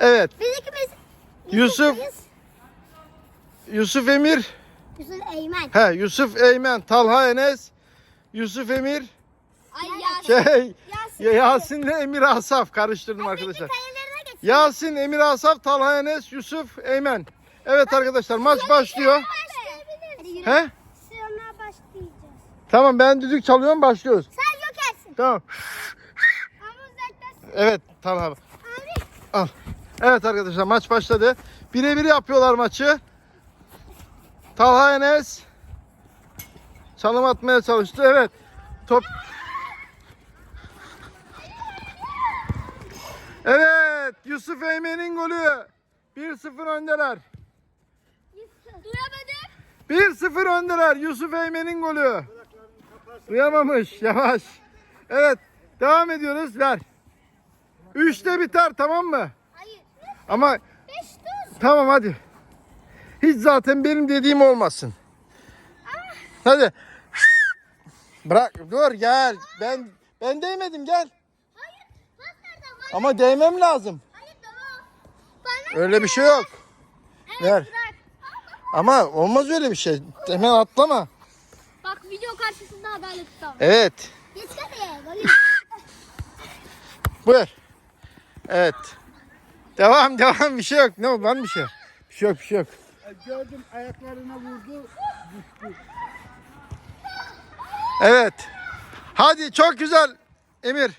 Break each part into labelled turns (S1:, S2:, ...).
S1: Evet.
S2: Biz ikimiz
S1: Yusuf. Yusuf Emir.
S2: Yusuf Eymen.
S1: He Yusuf Eymen. Talha Enes. Yusuf Emir.
S2: Ay Yasin.
S1: Şey.
S2: Yasin.
S1: Yasin'le Emir Asaf. Karıştırdım arkadaşlar.
S2: Kalelerine geç.
S1: Yasin, Emir Asaf, Talha Enes, Yusuf Eymen. Evet arkadaşlar maç başlıyor. He?
S2: Sonra başlayacağız.
S1: Tamam ben düdük çalıyorum başlıyoruz.
S2: Sen jokersin.
S1: Tamam.
S2: Ama uzaktasın.
S1: Evet Talha.
S2: Abi.
S1: Al. Evet arkadaşlar maç başladı. Birebir yapıyorlar maçı. Talha Enes çalım atmaya çalıştı. Evet. Top. Evet. Yusuf Eymen'in golü. 1-0 öndeler.
S2: Duyamadım.
S1: 1-0 öndeler. Yusuf Eymen'in golü. Duyamamış. Yavaş. Evet. Devam ediyoruz. Ver. 3'te biter tamam mı? Ama. Tamam hadi. Hiç zaten benim dediğim olmasın. Hadi. Bırak dur gel. Ben ben değmedim gel.
S2: Hayır. Nereden var?
S1: Ama değmem lazım.
S2: Hayır tamam.
S1: Öyle bir şey yok.
S2: Evet,
S1: Ver.
S2: bırak.
S1: Ama olmaz öyle bir şey. Hemen atlama.
S2: Bak video karşısında adalet tutam.
S1: Evet.
S2: Geç hadi.
S1: Buyur. Evet. Devam devam bir şey yok. Ne oldu lan bir şey? Bir şey yok bir şey yok.
S3: Gördüm ayaklarına vurdu.
S1: Evet. Hadi çok güzel Emir.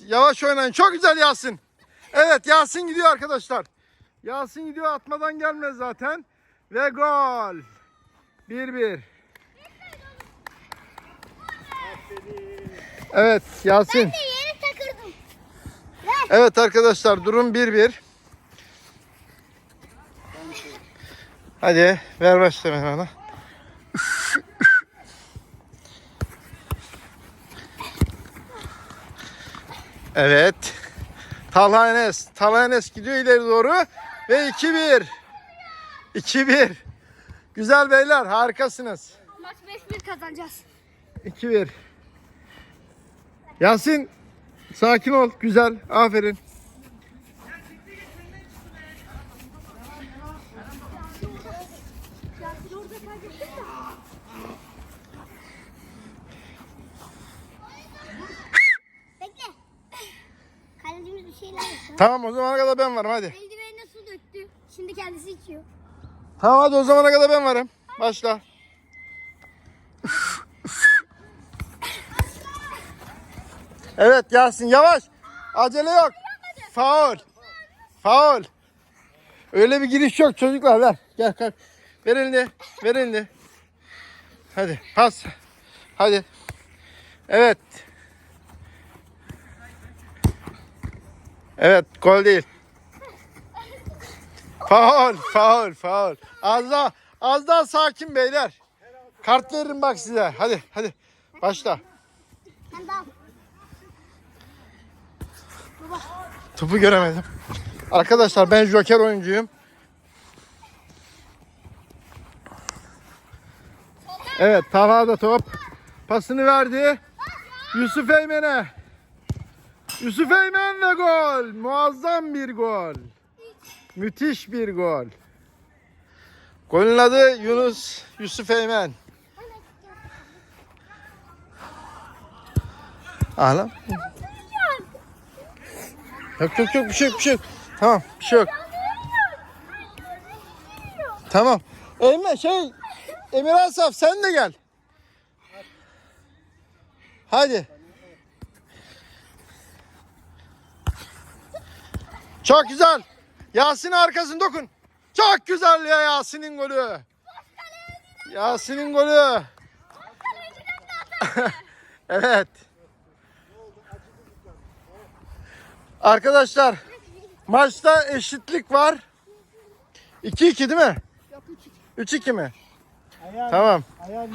S1: Yavaş oynayın. Çok güzel Yasin. Evet Yasin gidiyor arkadaşlar. Yasin gidiyor atmadan gelmez zaten. Ve gol. 1-1. Evet Yasin.
S2: Ben de yeni takırdım.
S1: Evet arkadaşlar durum 1-1. Hadi ver başla bana. Evet. Talha Enes gidiyor ileri doğru. Ve 2-1. 2-1. Güzel beyler harikasınız.
S2: Maç 5-1 kazanacağız.
S1: 2-1. Yasin sakin ol. Güzel. Aferin.
S2: Bekle. Kalecimiz bir şeyler yapıyor.
S1: Tamam o zamana kadar ben varım hadi.
S2: Eldivenine su döktü. Şimdi kendisi içiyor.
S1: Tamam hadi o zamana kadar ben varım. Başla. Evet Yasin yavaş. Acele yok. Faul. Faul. Öyle bir giriş yok çocuklar ver. Gel kalk. Ver elini. Ver elini. Hadi pas. Hadi. Evet. Evet gol değil. Faul, faul, faul. Az daha, az daha sakin beyler. Kart veririm bak size. Hadi, hadi. Başla. Topu göremedim. Arkadaşlar ben joker oyuncuyum. Evet, Talha da top. Pasını verdi. Yusuf Eymen'e. Yusuf Eymen ve gol. Muazzam bir gol. Müthiş bir gol. Golün adı Yunus Yusuf Eymen. Ağlam. Yok yok yok bir şey yok bir şey yok. Tamam bir şey yok. Tamam. Eymen şey Emir Asaf sen de gel. Hadi. Çok güzel. Yasin arkasını dokun. Çok güzel ya Yasin'in golü. Yasin'in golü. evet. Arkadaşlar maçta eşitlik var. 2-2 değil mi?
S2: Yok 3
S1: 3-2 mi?
S3: Ayağın,
S1: Tamam.
S3: ayağın.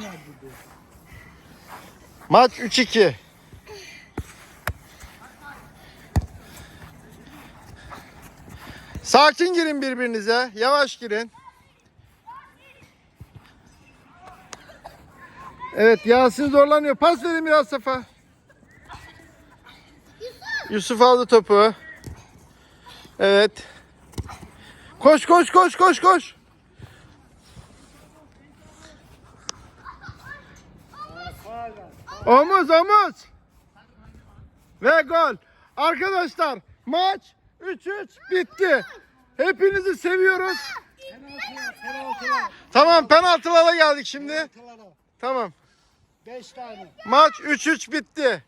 S1: Maç 3-2. Sakin girin birbirinize. Yavaş girin. Evet Yasin zorlanıyor. Pas verin biraz Safa. Yusuf aldı topu. Evet. Koş koş koş koş koş. Omuz omuz. Ve gol. Arkadaşlar maç 3-3 bitti. Hepinizi seviyoruz.
S3: Penaltılar, penaltılar.
S1: Tamam penaltılara geldik şimdi.
S3: Penaltılara.
S1: Tamam.
S3: Beş tane.
S1: Maç 3-3 bitti.